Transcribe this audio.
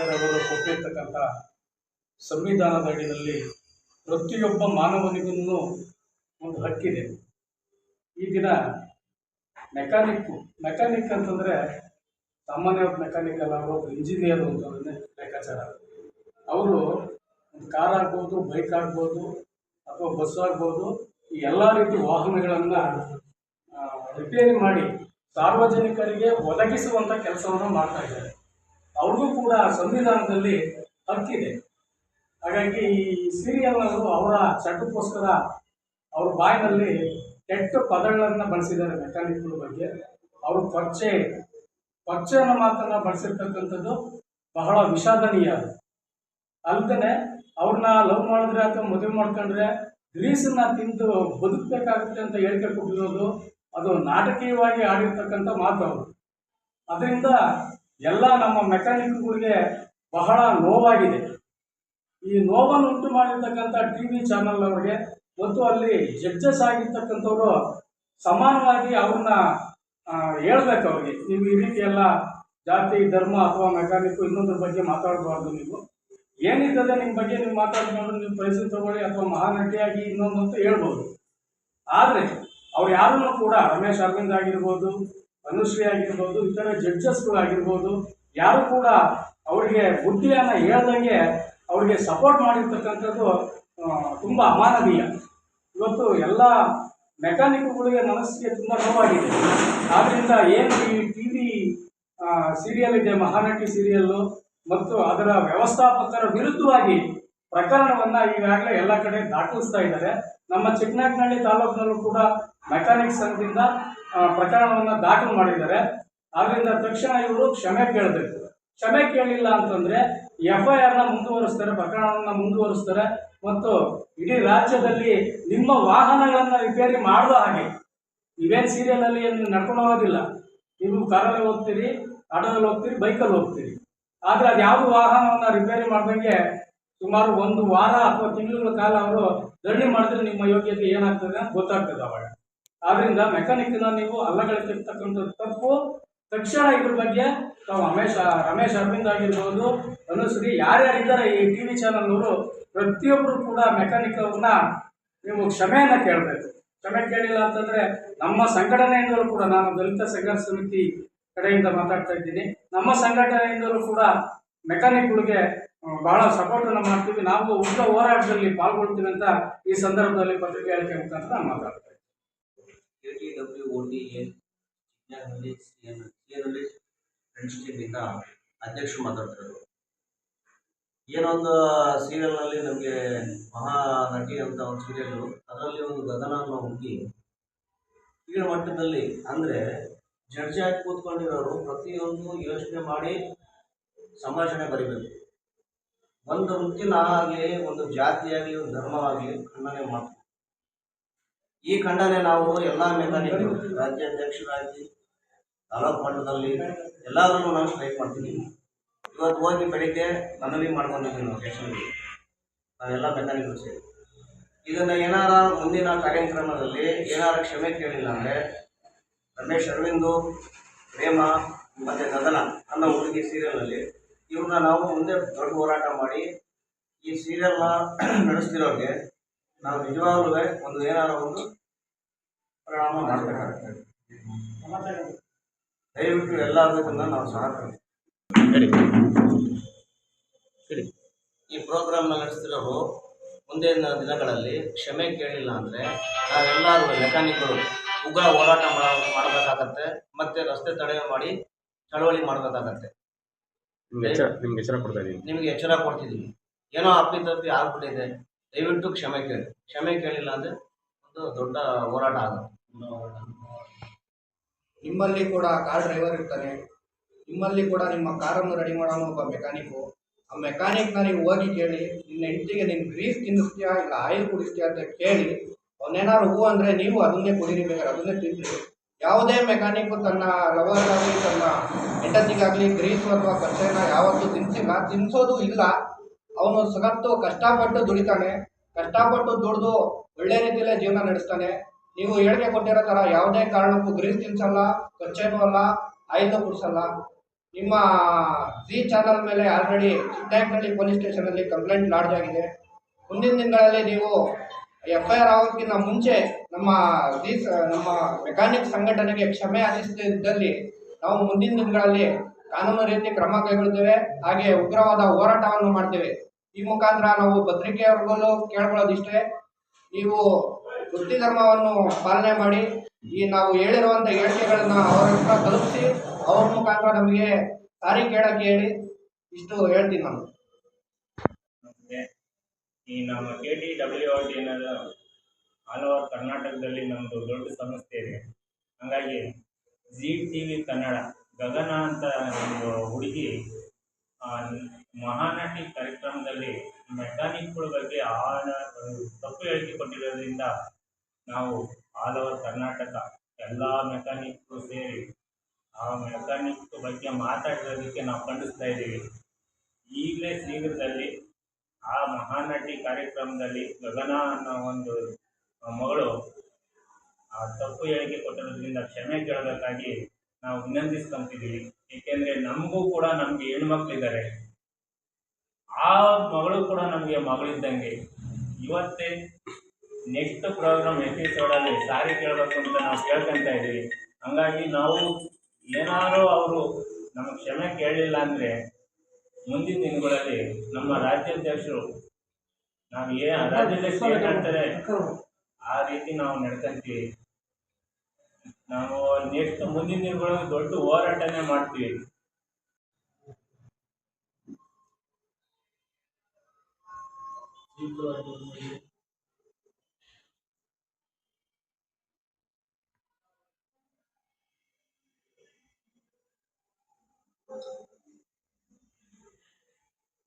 ಅಂಬೇಡ್ಕರ್ ಕೊಟ್ಟಿರ್ತಕ್ಕಂಥ ಸಂವಿಧಾನದ ಅಡಿಯಲ್ಲಿ ಪ್ರತಿಯೊಬ್ಬ ಮಾನವನಿಗೂ ಒಂದು ಹಕ್ಕಿದೆ. ಈ ದಿನ ಮೆಕ್ಯಾನಿಕ್ಕು ಮೆಕ್ಯಾನಿಕ್ ಅಂತಂದರೆ ಸಾಮಾನ್ಯವಾದ ಮೆಕ್ಯಾನಿಕ್ ಅಲ್ಲ, ಅವರು ಇಂಜಿನಿಯರ್ ಅಂತ ಲೆಕ್ಕಾಚಾರ. ಅವರು ಒಂದು ಕಾರ್ ಆಗ್ಬೋದು ಬೈಕ್ ಆಗ್ಬೋದು, ಅಥವಾ ಬಸ್ ಆಗ್ಬೋದು, ಈ ಎಲ್ಲ ರೀತಿ ವಾಹನಗಳನ್ನು ರಿಪೇರಿ ಮಾಡಿ ಸಾರ್ವಜನಿಕರಿಗೆ ಒದಗಿಸುವಂಥ ಕೆಲಸವನ್ನು ಮಾಡ್ತಾ ಇದ್ದಾರೆ. ಅವ್ರಿಗೂ ಕೂಡ ಸಂವಿಧಾನದಲ್ಲಿ ಹಕ್ಕಿದೆ ಹಾಗಾಗಿ ಈ ಸೀರಿಯಲ್ನವರು ಅವರ ಚಟಕ್ಕೋಸ್ಕರ ಅವ್ರ ಬಾಯಿನಲ್ಲಿ ಕೆಟ್ಟ ಪದಗಳನ್ನು ಬಳಸಿದ್ದಾರೆ ಮೆಕ್ಯಾನಿಕ್ಗಳ ಬಗ್ಗೆ. ಅವರು ಕೊಚ್ಚೆ ಅನ್ನೋ ಮಾತನ್ನು ಬಳಸಿರ್ತಕ್ಕಂಥದ್ದು ಬಹಳ ವಿಷಾದನೀಯ. ಅಲ್ಲದೆ ಅವ್ರನ್ನ ಲವ್ ಮಾಡಿದ್ರೆ ಅಥವಾ ಮದುವೆ ಮಾಡ್ಕೊಂಡ್ರೆ ಗ್ರೀಸನ್ನ ತಿಂದು ಬದುಕಬೇಕಾಗುತ್ತೆ ಅಂತ ಹೇಳಿಕೆ ಕೊಟ್ಟಿರೋದು ಅದು ನಾಟಕೀಯವಾಗಿ ಆಡಿರ್ತಕ್ಕಂಥ ಮಾತು ಅವರು ಅದರಿಂದ ಎಲ್ಲ ನಮ್ಮ ಮೆಕ್ಯಾನಿಕ್ಗಳಿಗೆ ಬಹಳ ನೋವಾಗಿದೆ. ಈ ನೋವನ್ನು ಉಂಟು ಮಾಡಿರ್ತಕ್ಕಂಥ ಟಿ ವಿ ಚಾನಲ್ ಅವರಿಗೆ, ಮತ್ತು ಅಲ್ಲಿ ಜಡ್ಜಸ್ ಆಗಿರ್ತಕ್ಕಂಥವ್ರು ಸಮಾನವಾಗಿ ಅವ್ರನ್ನ ಹೇಳ್ಬೇಕು ಅವ್ರಿಗೆ. ನೀವು ಈ ರೀತಿ ಎಲ್ಲ ಜಾತಿ, ಧರ್ಮ ಅಥವಾ ಮೆಕ್ಯಾನಿಕ್ ಇನ್ನೊಂದ್ರ ಬಗ್ಗೆ ಮಾತಾಡಬಾರ್ದು ನೀವು. ಏನಿರ್ತದೆ ನಿಮ್ಮ ಬಗ್ಗೆ ನೀವು ಮಾತಾಡ್ಕೊಂಡು ನೀವು ಪರಿಸ್ಥಿತಿ ತಗೊಳ್ಳಿ ಅಥವಾ ಮಹಾನಟಿಯಾಗಿ ಇನ್ನೊಂದು ಅಂತ ಹೇಳ್ಬೋದು. ಆದರೆ, ಅವ್ರು ಯಾರನ್ನು ಕೂಡ ರಮೇಶ್ ಅರವಿಂದ್ ಆಗಿರ್ಬೋದು ಅನುಶ್ರೀ ಆಗಿರ್ಬೋದು, ಇತರ ಜಡ್ಜಸ್ಗಳಾಗಿರ್ಬೋದು ಯಾರು ಕೂಡ ಅವರಿಗೆ ಬುದ್ಧಿಯನ್ನು ಹೇಳ್ದಂಗೆ ಅವರಿಗೆ ಸಪೋರ್ಟ್ ಮಾಡಿರ್ತಕ್ಕಂಥದ್ದು ತುಂಬ ಅಮಾನವೀಯ. ಇವತ್ತು ಎಲ್ಲ ಮೆಕ್ಯಾನಿಕ್ಗಳಿಗೆ ಮನಸ್ಸಿಗೆ ತುಂಬ ನೋವಾಗಿದೆ. ಆದ್ದರಿಂದ ಏನು ಈ ಟಿ ವಿ ಸೀರಿಯಲ್ ಇದೆ, ಮಹಾನಟಿ ಸೀರಿಯಲ್ಲು ಮತ್ತು ಅದರ ವ್ಯವಸ್ಥಾಪಕರ ವಿರುದ್ಧವಾಗಿ ಪ್ರಕರಣವನ್ನು ಈಗಾಗಲೇ ಎಲ್ಲ ಕಡೆ ದಾಖಲಿಸ್ತಾ ಇದ್ದಾರೆ. ನಮ್ಮ ಚಿಕ್ಕನಾಗ್ನಹಳ್ಳಿ ತಾಲೂಕಿನಲ್ಲೂ ಕೂಡ ಮೆಕ್ಯಾನಿಕ್ ಸಂಘದಿಂದ ಪ್ರಕರಣವನ್ನು ದಾಖಲು ಮಾಡಿದ್ದಾರೆ. ಆದ್ದರಿಂದ ತಕ್ಷಣ ಇವರು ಕ್ಷಮೆ ಕೇಳಬೇಕು. ಕ್ಷಮೆ ಕೇಳಿಲ್ಲ ಅಂತಂದ್ರೆ ಎಫ್ ಐ ಆರ್ನ ಮುಂದುವರಿಸ್ತಾರೆ, ಪ್ರಕರಣವನ್ನು ಮುಂದುವರಿಸ್ತಾರೆ ಮತ್ತು ಇಡೀ ರಾಜ್ಯದಲ್ಲಿ ನಿಮ್ಮ ವಾಹನಗಳನ್ನು ರಿಪೇರಿ ಮಾಡದ ಹಾಗೆ. ನೀವೇನು ಸೀರಿಯಲಲ್ಲಿ ಏನು ನಡ್ಕೊಂಡು ಹೋಗೋದಿಲ್ಲ. ನೀವು ಕಾರಲ್ಲಿ ಹೋಗ್ತೀರಿ ಆಟೋದಲ್ಲಿ ಹೋಗ್ತೀರಿ ಬೈಕಲ್ಲಿ ಹೋಗ್ತೀರಿ. ಆದರೆ ಅದು ಯಾವ ವಾಹನವನ್ನು ರಿಪೇರಿ ಮಾಡ್ದಂಗೆ ಸುಮಾರು ಒಂದು ವಾರ ಅಥವಾ ತಿಂಗಳ ಕಾಲ ಅವರು ಧರಣಿ ಮಾಡಿದ್ರೆ ನಿಮ್ಮ ಯೋಗ್ಯತೆ ಏನಾಗ್ತದೆ ಅಂತ ಗೊತ್ತಾಗ್ತದೆ ಅವಾಗ. ಆದ್ರಿಂದ ಮೆಕ್ಯಾನಿಕ್ನ ನೀವು ಅಲ್ಲಗಳಿರ್ತಕ್ಕಂಥ ತಪ್ಪು. ತಕ್ಷಣ ಇದ್ರ ಬಗ್ಗೆ ತಾವು ರಮೇಶ್ ರಮೇಶ್ ಅರವಿಂದ್ ಆಗಿರ್ಬೋದು, ಅನುಶ್ರೀ ಯಾರ್ಯಾರಿದ್ದಾರೆ ಈ ಟಿ ವಿ ಚಾನಲ್ನವರು ಪ್ರತಿಯೊಬ್ಬರು ಕೂಡ ಮೆಕ್ಯಾನಿಕ್ ಅವ್ರನ್ನ ನೀವು ಕ್ಷಮೆಯನ್ನು ಕೇಳಬೇಕು. ಕ್ಷಮೆ ಕೇಳಿಲ್ಲ ಅಂತಂದ್ರೆ ನಮ್ಮ ಸಂಘಟನೆಯಿಂದಲೂ ಕೂಡ ನಾನು ದಲಿತ ಸಂಘರ್ಷ ಸಮಿತಿ ಕಡೆಯಿಂದ ಮಾತಾಡ್ತಾ ಇದ್ದೀನಿ. ನಮ್ಮ ಸಂಘಟನೆಯಿಂದಲೂ ಕೂಡ ಮೆಕ್ಯಾನಿಕ್ಗಳಿಗೆ ಬಹಳ ಸಪೋರ್ಟನ್ನು ಮಾಡ್ತೀವಿ. ನಾವು ಉಗ್ರ ಹೋರಾಟದಲ್ಲಿ ಪಾಲ್ಗೊಳ್ತೀವಿ ಅಂತ ಈ ಸಂದರ್ಭದಲ್ಲಿ ಪತ್ರಿಕೆ ಹೇಳಿಕೆ ಮುಖಾಂತರ ನಾನು ಮಾತಾಡ್ತಾ ಇದ್ದೀನಿ K T W O T A ಅಧ್ಯಕ್ಷರು ಮಾತಾಡ್ತಿರೋದು. ನಮಗೆ ಮಹಾ ನಟಿ ಅಂತ ಒಂದು ಸೀರಿಯಲ್ ಅದರಲ್ಲಿ ಒಂದು ಗದನ ಅನ್ನೋ ಹುಡುಗಿ ಮಟ್ಟದಲ್ಲಿ ಅಂದರೆ ಜಡ್ಜ್ ಆಗಿ ಕೂತ್ಕೊಂಡಿರೋರು ಪ್ರತಿಯೊಂದು ಯೋಚನೆ ಮಾಡಿ ಸಂಭಾಷಣೆ ಬರಿಬೇಕು. ಒಂದು ವೃತ್ತಿನ ಆಗಲಿ, ಒಂದು ಜಾತಿಯಾಗಲಿ, ಒಂದು ಧರ್ಮವಾಗಲಿ ಖಂಡನೆ ಮಾಡ್ತೀವಿ ಈ ಖಂಡನೆ ನಾವು ಎಲ್ಲ ಮೆಕ್ಯಾನಿಕ್ ರಾಜ್ಯಾಧ್ಯಕ್ಷರಾಗಿ ತಾಲೂಕು ಮಟ್ಟದಲ್ಲಿ ಎಲ್ಲಾದ್ರೂ ನಾವು ಸ್ಟ್ರೈಕ್ ಮಾಡ್ತೀವಿ ಇವತ್ತು ಹೋಗಿ ಬೆಳಿಗ್ಗೆ ಮನವಿ ಮಾಡ್ಕೊಂಡಿದ್ದೀವಿ ನಾವು ಸ್ಟೇಷನ್ಗೆ ನಾವೆಲ್ಲ ಮೆಕ್ಯಾನಿಕ್ಗಳು ಸೇರಿ. ಇದನ್ನು ಏನಾರ ಮುಂದಿನ ಕಾರ್ಯಕ್ರಮದಲ್ಲಿ ಏನಾರ ಕ್ಷಮೆ ಕೇಳಿಲ್ಲ ಅಂದರೆ ರಮೇಶ್ ಅರವಿಂದು, ಪ್ರೇಮ ಮತ್ತು ಗದನ ಅನ್ನೋ ಹುಡುಗಿ ಸೀರಿಯಲ್ನಲ್ಲಿ ಇವ್ರನ್ನ ನಾವು ಮುಂದೆ ದೊಡ್ಡ ಹೋರಾಟ ಮಾಡಿ ಈ ಸೀರಿಯಲ್ನ ನಡೆಸ್ತಿರೋರಿಗೆ ನಾವು ನಿಜವಾಗ್ಲೂ ಒಂದು ಏನಾರ ಒಂದು ಪರಿಣಾಮ ಮಾಡಬೇಕಾಗ್ತದೆ ದಯವಿಟ್ಟು ಎಲ್ಲದಕ್ಕನ್ನ ನಾವು ಸಹಕರಿಸ್ತೀವಿ ಈ ಪ್ರೋಗ್ರಾಮ್ನ ನಡೆಸ್ತಿರೋರು ಮುಂದಿನ ದಿನಗಳಲ್ಲಿ ಕ್ಷಮೆ ಕೇಳಿಲ್ಲ ಅಂದರೆ ನಾವೆಲ್ಲರೂ ಮೆಕ್ಯಾನಿಕ್ಗಳು ಉಗ್ರ ಹೋರಾಟ ಮಾಡ ಮಾಡಬೇಕಾಗತ್ತೆ ಮತ್ತೆ ರಸ್ತೆ ತಡೆ ಮಾಡಿ ಚಳವಳಿ ಮಾಡಬೇಕಾಗತ್ತೆ. ನಿಮ್ಗೆ ಎಚ್ಚರ ನಿಮ್ಗೆ ಎಚ್ಚರ ಕೊಡ್ತಾ ಇದ್ದೀನಿ. ನಿಮಗೆ ಎಚ್ಚರ ಕೊಡ್ತಿದ್ದೀವಿ ಏನೋ ಅಪ್ಪಿತಪ್ಪಿ ಆಗ್ಬಿಟ್ಟಿದೆ. ದಯವಿಟ್ಟು ಕ್ಷಮೆ ಕೇಳಿ. ಕ್ಷಮೆ ಕೇಳಿಲ್ಲ ಅಂದರೆ ಒಂದು ದೊಡ್ಡ ಹೋರಾಟ ಆಗುತ್ತೆ. ನಿಮ್ಮಲ್ಲಿ ಕೂಡ ಕಾರ್ ಡ್ರೈವರ್ ಇರ್ತಾನೆ. ನಿಮ್ಮಲ್ಲಿ ಕೂಡ ನಿಮ್ಮ ಕಾರನ್ನು ರೆಡಿ ಮಾಡೋನು ಒಬ್ಬ ಮೆಕ್ಯಾನಿಕ್ಕು ಆ ಮೆಕ್ಯಾನಿಕ್ನ ನೀವು ಹೋಗಿ ಕೇಳಿ, ನಿನ್ನ ಹೆಂಡತಿಗೆ ನೀನು ಗ್ರೀಸ್ ತಿನ್ನಿಸ್ತೀಯಾ ಇಲ್ಲ ಆಯಿಲ್ ಕುಡಿಸ್ತೀಯಾ ಅಂತ ಕೇಳಿ, ಅವನೇನಾದ್ರು ಹೂ ಅಂದರೆ ನೀವು ಅದನ್ನೇ ಕುಡೀರಿ ಬೇಕಾದ್ರೆ ಅದನ್ನೇ ತಿನ್ನಿರಿ. ಯಾವುದೇ ಮೆಕ್ಯಾನಿಕ್ಕು ತನ್ನ ಲವರ್ಗಾಗಲಿ, ತನ್ನ ಹೆಂಡತಿಗಾಗಲಿ ಗ್ರೀಸು ಅಥವಾ ಕಚ್ಚೆನ ಯಾವತ್ತೂ ತಿನ್ನಿಸಿಲ್ಲ ತಿನ್ನಿಸೋದು ಇಲ್ಲ. ಅವನು ಸಗತ್ತು, ಕಷ್ಟಪಟ್ಟು ದುಡಿತಾನೆ. ಕಷ್ಟಪಟ್ಟು ದುಡಿದು ಒಳ್ಳೆ ರೀತಿಯಲ್ಲೇ ಜೀವನ ನಡೆಸ್ತಾನೆ. ನೀವು ಹೇಳಿಕೆ ಕೊಟ್ಟಿರೋ ಥರ ಯಾವುದೇ ಕಾರಣಕ್ಕೂ ಗ್ರೀಸ್ ತಿನ್ಸಲ್ಲ, ಕಚ್ಚೆನೂ ಅಲ್ಲ, ಆಯಿಲ್ನೂ ಕುಡಿಸಲ್ಲ. ನಿಮ್ಮ ಜಿ ಚಾನಲ್ ಮೇಲೆ ಆಲ್ರೆಡಿ ಚಿಕ್ಕನಾಯಕನಹಳ್ಳಿ ಪೊಲೀಸ್ ಸ್ಟೇಷನಲ್ಲಿ ಕಂಪ್ಲೇಂಟ್ ಲಾಡ್ಜ್ ಆಗಿದೆ. ಮುಂದಿನ ದಿನಗಳಲ್ಲಿ ನೀವು ಎಫ್ ಐ ಆರ್ ಆಗೋಕ್ಕಿಂತ ಮುಂಚೆ ನಮ್ಮ ಜಿ ನಮ್ಮ ಮೆಕ್ಯಾನಿಕ್ ಸಂಘಟನೆಗೆ ಕ್ಷಮೆ ಯಾಚಿಸದಿದ್ದಲ್ಲಿ ನಾವು ಮುಂದಿನ ದಿನಗಳಲ್ಲಿ ಕಾನೂನು ರೀತಿ ಕ್ರಮ ಕೈಗೊಳ್ಳುತ್ತೇವೆ ಹಾಗೆ ಉಗ್ರವಾದ ಹೋರಾಟವನ್ನು ಮಾಡ್ತೇವೆ. ಈ ಮುಖಾಂತರ ನಾವು ಪತ್ರಿಕೆಯವರಿಗೂ ಕೇಳ್ಕೊಳ್ಳೋದಿಷ್ಟೇ, ನೀವು ವೃತ್ತಿ ಧರ್ಮವನ್ನು ಪಾಲನೆ ಮಾಡಿ, ಈ ನಾವು ಹೇಳಿರುವಂಥ ಹೇಳಿಕೆಗಳನ್ನ ಅವರ ಹತ್ರ ತಲುಪಿಸಿ, ಅವ್ರ ಮುಖಾಂತರ ನಮಗೆ ಸಾರಿ ಕೇಳಕ್ಕೆ ಹೇಳಿ, ಇಷ್ಟು ಹೇಳ್ತೀನಿ ನಾನು. ಈ ನಮ್ಮ K T W R T ಅನ್ನೋದು ಆಲ್ ಓವರ್ ಕರ್ನಾಟಕದಲ್ಲಿ ನಮ್ಮದು ದೊಡ್ಡ ಸಂಸ್ಥೆ ಇದೆ. ಹಾಗಾಗಿ G T V Kannada, Gagana ಅಂತ ಒಂದು ಹುಡುಗಿ ಮಹಾನಟಿ ಕಾರ್ಯಕ್ರಮದಲ್ಲಿ ಮೆಕ್ಯಾನಿಕ್ಗಳ ಬಗ್ಗೆ ಆಳ, ತಪ್ಪು ಹೇಳಿಕೆ ಕೊಟ್ಟಿರೋದ್ರಿಂದ ನಾವು ಆಲ್ ಓವರ್ ಕರ್ನಾಟಕ, ಎಲ್ಲ ಮೆಕ್ಯಾನಿಕ್ಗಳು ಸೇರಿ ಆ ಮೆಕ್ಯಾನಿಕ್ ಬಗ್ಗೆ ಮಾತಾಡಿರೋದಕ್ಕೆ ನಾವು ಖಂಡಿಸ್ತಾ ಇದ್ದೀವಿ. ಈಗಲೇ ಶೀಘ್ರದಲ್ಲಿ ಆ ಮಹಾನಟಿ ಕಾರ್ಯಕ್ರಮದಲ್ಲಿ ಗಗನ ಅನ್ನೋ ಒಂದು ಮಗಳು ಆ ತಪ್ಪು ಹೇಳಿಕೆ ಕೊಟ್ಟಿರೋದ್ರಿಂದ ಕ್ಷಮೆ ಕೇಳಬೇಕಾಗಿ ನಾವು ವಿನಂತಿಸ್ಕೊಂತಿದ್ದೀವಿ ಏಕೆಂದರೆ ನಮಗೂ ಕೂಡ ನಮಗೆ ಹೆಣ್ಮಕ್ಳಿದ್ದಾರೆ. ಆ ಮಗಳು ಕೂಡ ನಮಗೆ ಮಗಳಿದ್ದಂಗೆ. ಇವತ್ತೇ ನೆಕ್ಸ್ಟ್ ಪ್ರೋಗ್ರಾಮ್ ಎಪಿಸೋಡಲ್ಲಿ ಸಾರಿ ಕೇಳಬೇಕು ಅಂತ ನಾವು ಕೇಳ್ಕೊಂತ ಇದ್ದೀವಿ. ಹಂಗಾಗಿ ನಾವು ಏನಾದರೂ ಅವರು ನಮಗೆ ಕ್ಷಮೆ ಕೇಳಲಿಲ್ಲ ಅಂದರೆ ಮುಂದಿನ ದಿನಗಳಲ್ಲಿ ನಮ್ಮ ರಾಜ್ಯಾಧ್ಯಕ್ಷರು ನಾವು ಏ ರಾಜ್ಯಾಧ್ಯಕ್ಷರು ಏನು ಹೇಳ್ತಾರೆ? ಆ ರೀತಿ ನಾವು ನಡ್ಕೊಂತೀವಿ. ನಾವು ನೆಕ್ಸ್ಟ್ ಮುಂದಿನ ದಿನಗಳಲ್ಲಿ ದೊಡ್ಡ ಹೋರಾಟನೇ ಮಾಡ್ತೀವಿ.